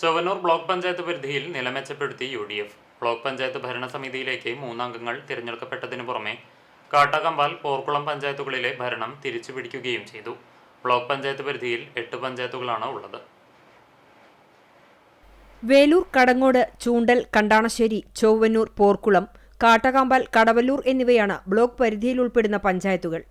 Chowwannur block panchayat പരിധിയിൽ നില മെച്ചപ്പെടുത്തി U D F block panchayat ഭരണസമിതിയിലേക്ക് മൂന്നംഗങ്ങൾ തിരഞ്ഞെടുക്കപ്പെട്ടതിനു പുറമെ കാട്ടകമ്പാൽ പോർക്കുളം പഞ്ചായത്തുകളിലെ ഭരണം തിരിച്ചുപിടിക്കുകയും ചെയ്തു. ബ്ലോക്ക് പഞ്ചായത്ത് പരിധിയിൽ എട്ട് പഞ്ചായത്തുകളാണ് ഉള്ളത്. വേലൂർ കടങ്ങോട് ചൂണ്ടൽ കണ്ടാണശ്ശേരി ചൊവ്വന്നൂർ പോർക്കുളം കാട്ടകാമ്പാൽ കടവല്ലൂർ എന്നിവയാണ് ബ്ലോക്ക് പരിധിയിൽ ഉൾപ്പെടുന്ന പഞ്ചായത്തുകൾ.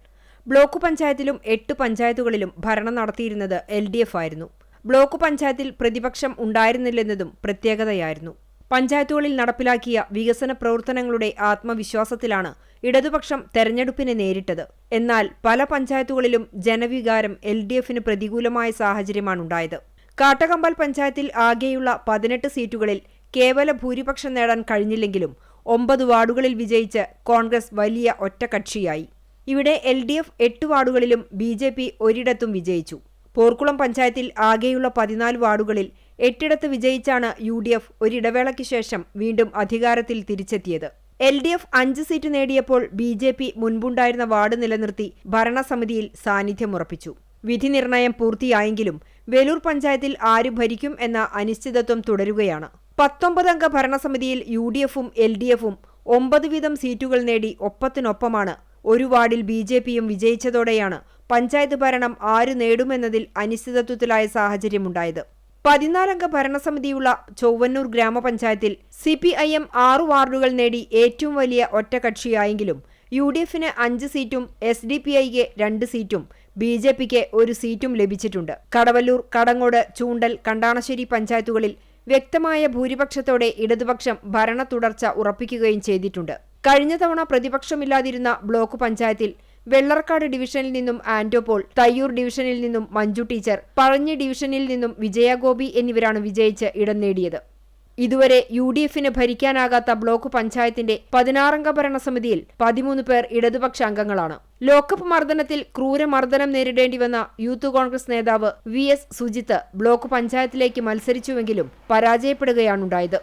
ബ്ലോക്ക് പഞ്ചായത്തിലും എട്ട് പഞ്ചായത്തുകളിലും ഭരണം നടത്തിയിരുന്നത് എൽ ആയിരുന്നു. ബ്ലോക്ക് പഞ്ചായത്തിൽ പ്രതിപക്ഷം ഉണ്ടായിരുന്നില്ലെന്നതും പ്രത്യേകതയായിരുന്നു. പഞ്ചായത്തുകളിൽ നടപ്പിലാക്കിയ വികസന പ്രവർത്തനങ്ങളുടെ ആത്മവിശ്വാസത്തിലാണ് ഇടതുപക്ഷം തെരഞ്ഞെടുപ്പിനെ നേരിട്ടത്. എന്നാൽ പല പഞ്ചായത്തുകളിലും ജനവികാരം എൽ ഡി എഫിന് പ്രതികൂലമായ സാഹചര്യമാണുണ്ടായത്. കാട്ടകമ്പാൽ പഞ്ചായത്തിൽ ആകെയുള്ള പതിനെട്ട് സീറ്റുകളിൽ കേവല ഭൂരിപക്ഷം നേടാൻ കഴിഞ്ഞില്ലെങ്കിലും ഒമ്പത് വാർഡുകളിൽ വിജയിച്ച് കോൺഗ്രസ് വലിയ ഒറ്റക്കക്ഷിയായി. ഇവിടെ എൽ ഡി എഫ് എട്ട് വാർഡുകളിലും ബി ജെ പി ഒരിടത്തും വിജയിച്ചു. പോർക്കുളം പഞ്ചായത്തിൽ ആകെയുള്ള പതിനാല് വാർഡുകളിൽ എട്ടിടത്ത് വിജയിച്ചാണ് യു ഡി എഫ് ഒരിടവേളയ്ക്ക് ശേഷം വീണ്ടും അധികാരത്തിൽ തിരിച്ചെത്തിയത്. എൽ ഡി എഫ് അഞ്ച് സീറ്റ് നേടിയപ്പോൾ ബി ജെ പി മുൻപുണ്ടായിരുന്ന വാർഡ് നിലനിർത്തി ഭരണസമിതിയിൽ സാന്നിധ്യമുറപ്പിച്ചു. വിധി നിർണയം പൂർത്തിയായെങ്കിലും വേലൂർ പഞ്ചായത്തിൽ ആര് ഭരിക്കും എന്ന അനിശ്ചിതത്വം തുടരുകയാണ്. പത്തൊമ്പതംഗ ഭരണസമിതിയിൽ യു ഡി എഫും എൽ ഡി എഫും ഒമ്പത് വീതം സീറ്റുകൾ നേടി ഒപ്പത്തിനൊപ്പമാണ് ഒരു വാർഡിൽ ബി ജെ പിയും വിജയിച്ചതോടെയാണ് പഞ്ചായത്ത് ഭരണം ആര് നേടുമെന്നതിൽ അനിശ്ചിതത്വത്തിലായ സാഹചര്യമുണ്ടായത്. പതിനാലംഗ ഭരണസമിതിയുള്ള ചൊവ്വന്നൂർ ഗ്രാമപഞ്ചായത്തിൽ സി പി ഐ എം ആറ് വാർഡുകൾ നേടി ഏറ്റവും വലിയ ഒറ്റകക്ഷിയായെങ്കിലും യു ഡി എഫിന് അഞ്ച് സീറ്റും എസ് ഡി പി ഐക്ക് രണ്ട് സീറ്റും ബി ജെ പിക്ക് ഒരു സീറ്റും ലഭിച്ചിട്ടുണ്ട്. കടവല്ലൂർ കടങ്ങോട് ചൂണ്ടൽ കണ്ടാണശ്ശേരി പഞ്ചായത്തുകളിൽ വ്യക്തമായ ഭൂരിപക്ഷത്തോടെ ഇടതുപക്ഷം ഭരണ തുടർച്ച ഉറപ്പിക്കുകയും ചെയ്തിട്ടുണ്ട്. കഴിഞ്ഞ തവണ പ്രതിപക്ഷമില്ലാതിരുന്ന ബ്ലോക്ക് പഞ്ചായത്തിൽ വെള്ളർക്കാട് ഡിവിഷനിൽ നിന്നും ആന്റോപോൾ തയ്യൂർ ഡിവിഷനിൽ നിന്നും മഞ്ജു ടീച്ചർ പഴഞ്ഞി ഡിവിഷനിൽ നിന്നും വിജയഗോപി എന്നിവരാണ് വിജയിച്ച് ഇടം നേടിയത്. ഇതുവരെ യു ഡി എഫിന് ഭരിക്കാനാകാത്ത ബ്ലോക്ക് പഞ്ചായത്തിന്റെ പതിനാറംഗ ഭരണസമിതിയിൽ പതിമൂന്ന് പേർ ഇടതുപക്ഷ അംഗങ്ങളാണ്. ലോക്കപ്പ് മർദ്ദനത്തിൽ ക്രൂരമർദ്ദനം നേരിടേണ്ടി വന്ന യൂത്ത് കോൺഗ്രസ് നേതാവ് വി എസ് സുജിത്ത് ബ്ലോക്ക് പഞ്ചായത്തിലേക്ക് മത്സരിച്ചുവെങ്കിലും പരാജയപ്പെടുകയാണുണ്ടായത്.